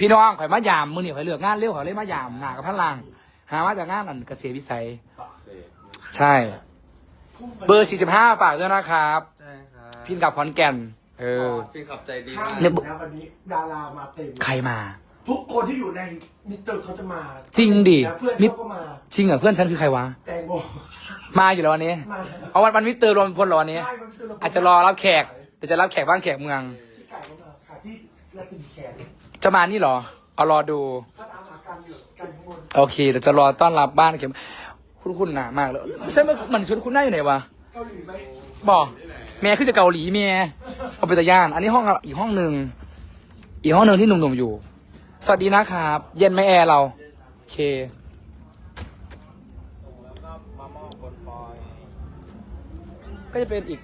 พี่น้องข่อยมายามมือนี่ข่อยเลือกงานเร็วข่อยเลยมายามหนากับพลังหามาจากงานอันเกษตรวิสัย ใช่ เบอร์ 45ฝากด้วยนะครับ ใช่ครับพินกับขอนแก่น เออ ฟินขับใจดีห้ามมากเนี่ยนะวันนี้ดารามาเต็ม ใครมา ทุกคนที่อยู่ในมิสเตอร์เขาจะมาจริงดินะเพื่อนมิเขาก็มา จริงเหรอเพื่อนฉันคือใครวะ แตงโม มาอยู่แล้ววันนี้ มาเอาวันวันมิสเตอร์รวมพลเหรอวันนี้ ใช่มันคืเอาจจะรอรับแขกแต่จะรับแขกบ้านแขกเมืองที่ไก่ก็มาค่ะที่ราชบุรีแขก จะมานี่เหรอ เอารอดูเขาตามหากันอยู่กันข้างบนโอเคเดี๋ยวจะรอต้อนรับบ้านแขกคุณคุณหนามากเลยใช่ไหมเหมือนชุดคุณหน้าอยู่ไหนวะ เกาหลีไหมบอกแม่คือจะเกาหลีแม่เอาไปตะย่าน อันนี้ห้องอีกห้องหนึ่ง อีกห้องหนึ่งที่หนุ่มๆอยู่ สวัสดีนะครับ เย็นไหมแอร์เราโอเค ก็จะเป็นอีก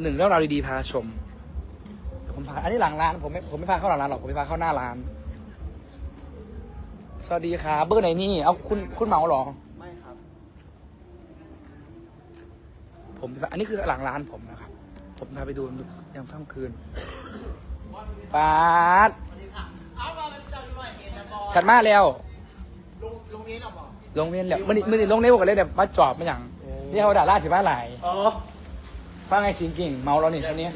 หนึ่งเรื่องราวดีๆพาชม ผมพาอันนี้หลังร้านผมไม่ผมไม่พาเข้าหลังร้านหรอกผมไม่พาเข้าหน้าร้าน สวัสดีครับเบอร์ไหนนี่เอาคุณคุณเหมาเหรอ ไม่ครับ ผมอันนี้คือหลังร้านผมนะครับ ผมพาไปดูยามค่ำคืนปาดฉันมาแล้ว ลงเวียนหรอลงเวียนแล้วมันมันลงในพวกกันเลยแบบมาจอบมาอย่างนี่เขาด่าล่าสิบ้าหลายอ๋อ ฟังไงสิงกิ่งเมาเรานี่คนนี้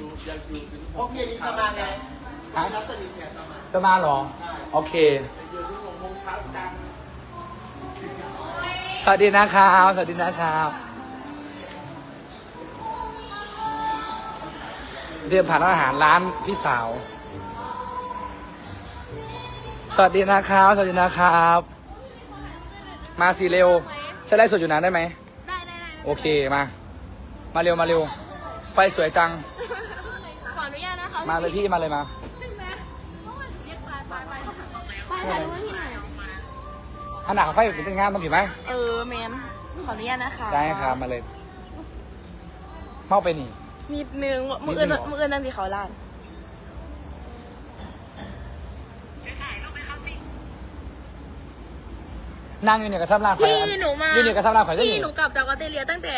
โอเคดีจะมาไงฮะจะมาเหรอ โอเค สวัสดีนะครับ สวัสดีนะครับเดินผ่านร้านอาหารร้านพี่สาว สวัสดีนะครับ สวัสดีนะครับ มาสิเร็ว จะได้สดอยู่นานได้ไหม ได้ได้ได้โอเคมา มาเร็วมาเร็ว ไฟสวยจัง ขออนุญาตนะคะมาเลยพี่มาเลยมาไปถ่ายรูปให้พี่หน่อยอันหนักไฟเป็นงานต้องผิดไหมเออแมนขออนุญาตนะคะได้ครับมาเลยเมาไปนี่นิดนึงมืออื่นนิดนึงเหรอมืออื่นนั่นสิเขาล้านนั่งอยู่เนี่ยกระทับร่างข่อยพี่หนูมาอยู่เนี่ยกระทับร่างข่อยได้พี่นี่หนูกลับจากออสเตรเลียตั้งแต่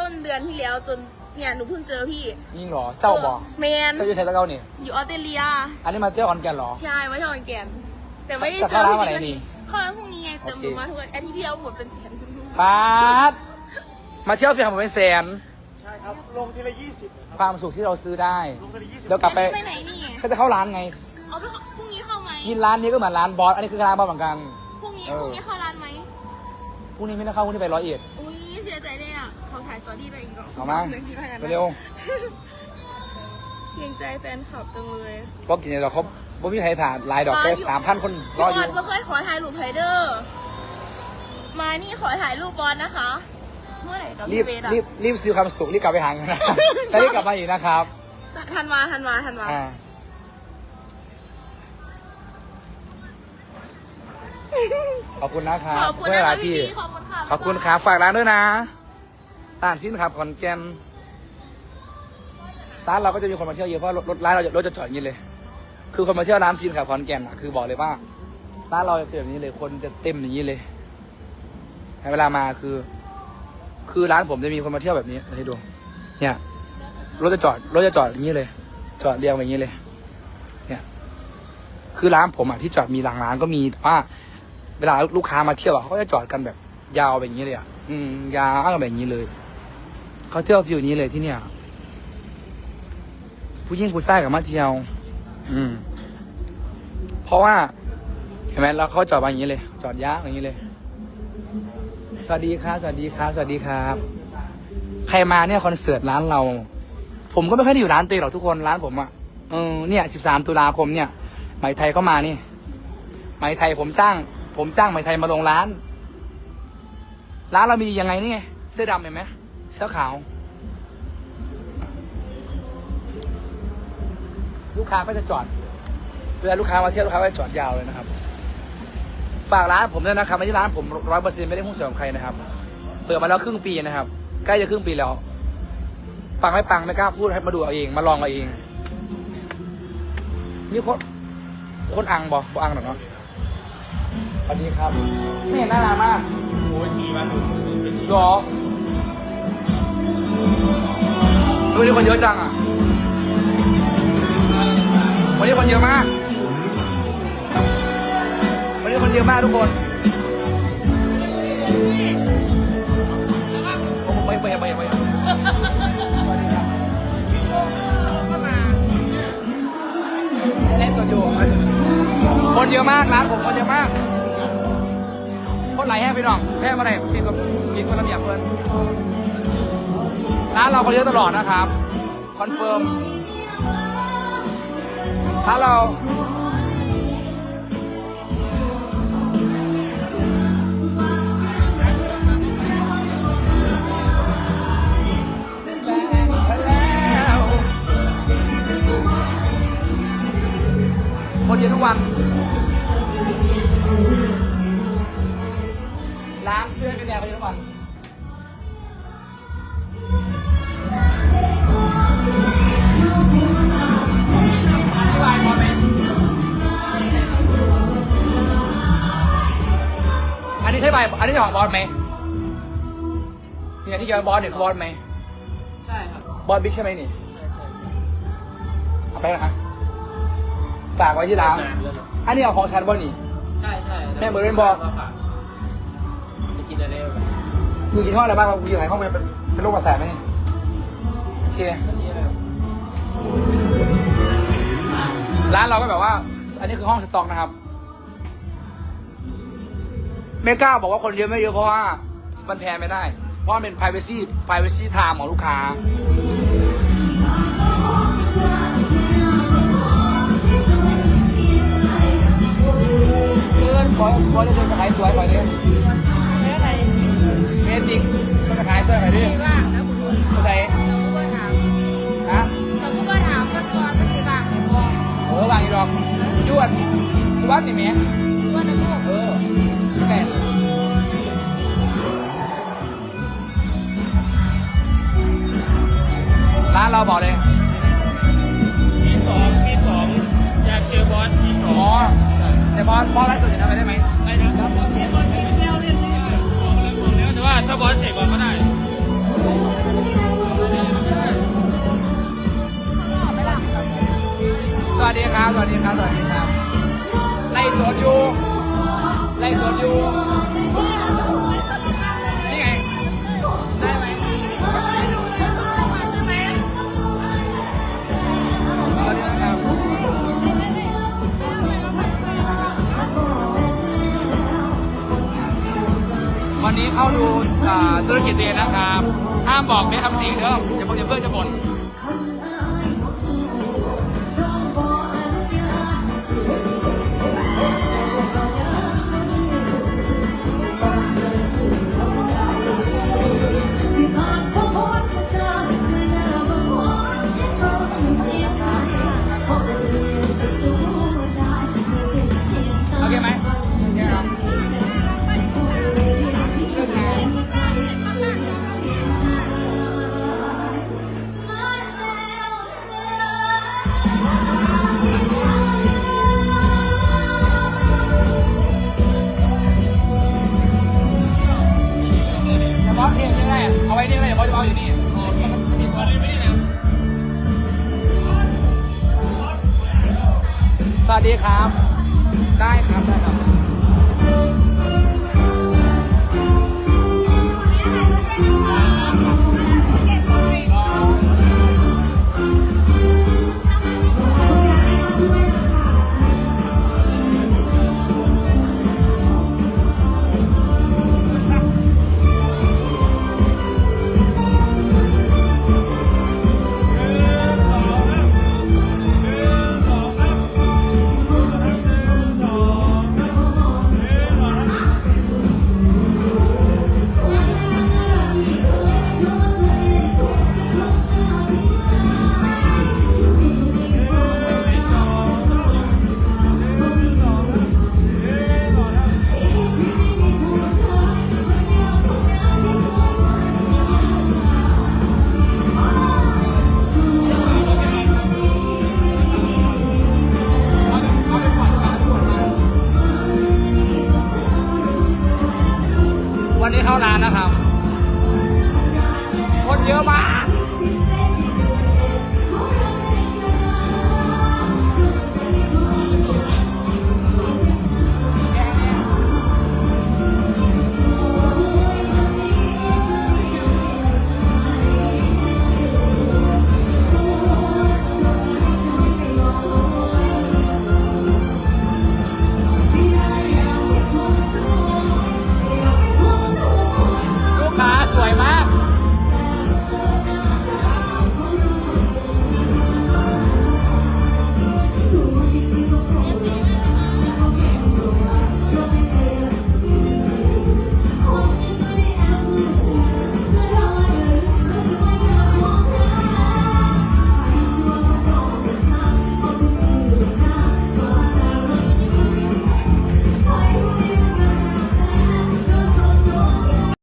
ต้นเดือนที่แล้วจน เนี่ยหนูเพิ่งเจอพี่ยิ่งเหรอ เจ้าบอกแมนเจ้าอยู่ชัยตะเก้านี่ อยู่ออสเตรเลีย อันนี้มาเที่ยวออนแกนเหรอ ใช่ไม่ใช่วันแกนแต่ไม่ได้จะเจเข้าอร้านพี่วันไหนบิ๊กนี่เข้าร้านพรุ่งนี้ไงแต่โอหเคนูมาทุกวันอาทิตย์ที่แล้วหมดเป็นแสนปาดมาเที่ยวเพียงผมเป็นแสนใช่ครับลงทีละยี่สิบนะครับความสุขที่เราซื้อได้ลงทีละยี่สิบเดี๋ยวกลับไปไปไหนนี่ก็จะเข้าร้านไงเอาไปพรุ่งนี้เข้าไหมกินร้านนี้ก็เหมือนร้านบอสอันนี้คือร้านบอสเหมือนกันพรุ่งนี้เออพรุ่งนี้เข้าร้านไหมพรุ่งนี้ไม่ได้เข้าพรุ่งนี้ไปร้อยเอ็ดอุ้ยเสียใจ เลยอะเขาถ่ายสตอรี่ไปอีกรอบเอามาหนึ่งที่ถ่ายกันนะเร็วเกรงใจแฟนคลับจังเลยบอกกินเนี่ยเราเขาบ่มีใครถามลายดอกแค่สามพันคนรออยู่บอสก็เคยขอถ่ายรูปไฮเดอร์มานี่ขอถ่ายรูปบอสนะคะ เมื่อไหร่กับรีพี่บเบสอะรีบรีบซื้อความสุขรีบกลับไปหากันนะจะรีบกลับมาอีกนะครับทันวาทันวาทันวาอ่าขอบคุณนะครับขอบคุณเพื่นะหคะลายพี่ที่พีขอบคุณค่ะ ขอบคุณครับฝากร้านด้วยนะ ร้านฟินครับขอนแก่นร้านเราก็จะมีคนมาเที่ยวเยอะเพราะรถรถร้านเราจะรถจะจอดอย่างนี้เลย คือคนมาเที่ยวร้านฟินครับขอนแก่นอะคือบอกเลยว่าร้านเราจะเป็นแบบนี้เลย คนจะเต็มอย่างนี้เลยให้เวลามาคือ คือร้านผมจะมีคนมาเที่ยวแบบนี้ให้ดู เนี่ยรถจะจอดรถจะจอดอย่างนี้เลย จอดเรียงแบบนี้เลย เนี่ย คือร้านผมอะที่จอดมีหลังร้านก็มีแต่ว่า เวลาลูกค้ามาเที่ยวอะเขาก็จะจอดกันแบบยาวแบบนี้เลยอะอืมยาวแบบนี้เลย เขาเที่ยวฟิวนี้เลยที่เนี่ย ผู้ยิ่งผู้ชายกับมาเที่ยว อืม เพราะว่าเห็นไหมแล้วเขาจอดมาอย่างนี้เลย จอดยาวอย่างนี้เลย สวัสดีครับ สวัสดีครับ สวัสดีครับ ใครมาเนี่ยคอนเสิร์ตร้านเรา ผมก็ไม่ค่อยได้อยู่ร้านตัวเองหรอกทุกคนร้านผมอะ่ะเออเนี่ยสิบสามตุลาคมเนี่ยไหมไทยเขามานี่ไหมไทยผมจ้าง ผมจ้างไหมไทยมาลงร้าน ร้านเรามียังไงนี่ไงเสื้อดำเห็นไหม เสื้อขาว ลูกค้าก็จะจอด เวลาลูกค้ามาเที่ยวลูกค้าก็จะจอดยาวเลยนะครับ ฝากร้านผมด้วยนะครับไม่ใช่ร้านผมร้อยเปอร์เซ็นต์ไม่ได้หุ้นส่วนของใครนะครับ เปิดมาแล้วครึ่งปีนะครับ ใกล้จะครึ่งปีแล้ว ปังไม่ปังไม่กล้าพูดให้มาดูเอาเอง มาลองเอาเอง นี่คนคนอังบอบออังหรอกเนาะสวัสดีครับไม่เห็นน่ารักมากโอ้ยจีมันหรอ วันนี้คนเยอะจังอะ วันนี้คนเยอะมาก วันนี้คนเยอะมากทุกคนไม่ไม่ไม่ไม่เล่นสดอยู่มาสดอยู่คนเยอะมากร้านผมคนเยอะมาก คนไหลแห้งไปหน่องแห้งมาไหนกินกับกินกับระเบียบเพื่อน ร้านเราคนเยอะตลอดนะครับ คอนเฟิร์มร้านเราคนเยอะทุกวันล้างเพื่อนกันแดดไปทุกวัน อันนี้ใช่ใบอันนี้ใช่ของบอสไหมเนี่ยที่เกี่ยวกับบอสเนี่ยคือบอสไหมใช่ครับบอสบิ๊กใช่ไหมนี่ใช่ใช่เอาไปนะฝากไว้ที่ร้านอันนี้เอาของฉันบ่นี่ใช่ใช่แม่เหมือนเป็นบอกจะกินอะไรแบบอยู่กี่ห้องอะไรบ้างครับอยู่ไหนห้องเป็นเป็นโรคประสาทไหมนี่โอเคนี้อะไรร้านเราก็แบบว่า อันนี้คือห้องสต็อกนะครับ ไม่กล้าบอกว่าคนเยอะไม่เยอะเพราะว่ามันแพงไม่ได้ เพราะมันเป็น privacy privacy time ของลูกค้าเพื่อนขอขอจะเดินไปขายสวยหน่อยดิแล้วอะไรเมจิกมันจะขายสวยหน่อยดิว่างนะคุณผู้ชมใส่เราก็ถามฮะเราก็ถามกันก่อนไม่ใช่บ้างไม่บอกเออวางอีดอกยวดชวัดนี่แหม่ว่าน้ำมูกเออ แม่ร้านเราบอกเลยมีสองมีสองอยากเจอบอสมีสออ๋องแต่บอสบอสไลฟ์สดจะทำอะไรได้ไหมไอ้นะครับบอสมีบอสมีแนวเล่นนี่บอกแล้วบอกแล้วแต่ว่าถ้าบอสเสร็จบอสก็ได้สวัสดีครับ สวัสดีครับ สวัสดีครับไล่สดอยู่ ไล่สดอยู่นี่ไงได้ไหมสวัสดีครับวันนี้เข้าดูอ่าธุรกิจเรียนนะครับ ห้ามบอกแม่คำสิงเด้อย่าเดี๋ยวพวกเพื่อนจะบ่น วันนี้เข้าร้านนะครับ คนเยอะมาก